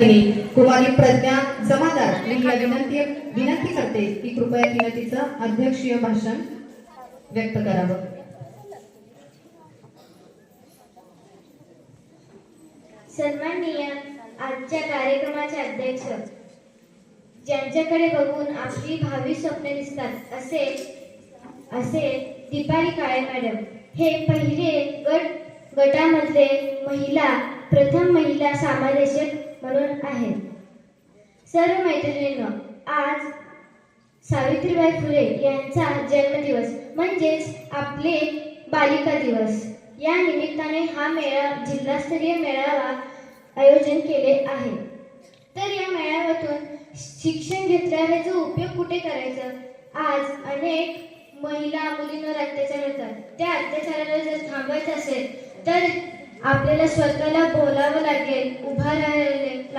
कुमारी प्रज्ञा जमादार मी हिला विनंती विनंती करते की कृपया तिचं अध्यक्षीय भाषण व्यक्त करावं. सन्माननीय आजच्या कार्यक्रमाचे अध्यक्ष ज्यांच्याकडे बघून आपली भावी स्वप्ने दिसतात असे असे दीपाली काळे मॅडम. हे पहिले गट गटामधले महिला प्रथम महिला समादेशक करून आहे. सर्व मैत्रिणींनो आज सावित्रीबाई फुले यांचा जन्मदिवस म्हणजेच आपले बालिका दिवस. या निमित्ताने हा मेळा जिल्हास्तरीय मेळावा आयोजन केले आहे. तर या मेळाव्यातून शिक्षण घेतल्याने उपयोग कुठे करायचा? आज अनेक महिला मुलींवर अत्याचार होतात. त्या अत्याचाराला जर थांबवायचं असेल तर आपल्याला स्वतःला बोलावं लागेल उभा राहायला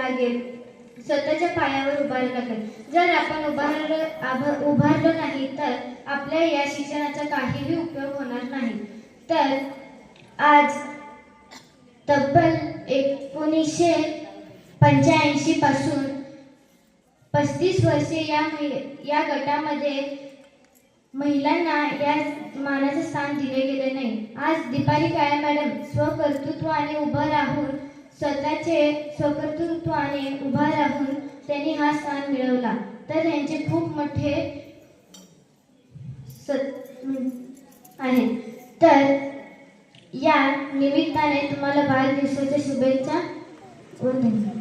लागेल. स्वतःच्या पायावर उभारायला लागेल जर आपण उभारलं उभारलं नाही तर आपल्या या शिक्षणाचा काहीही उपयोग होणार नाही. तर आज तब्बल एकोणीसशे पंच्याऐंशी पासून पस्तीस वर्षे या महि- या गटामध्ये महिलांना या मानाचे स्थान दिले गेले नाही. आज दीपाली काळे मॅडम स्वकर्तृत्वाने उभं राहून स्वतःचे स्वकर्तृत्वाने उभा राहून त्यांनी हा स्थान मिळवला. तर त्यांचे खूप मोठे सत आहेत तर या निमित्ताने तुम्हाला वाढदिवसाच्या शुभेच्छा धन्यवाद.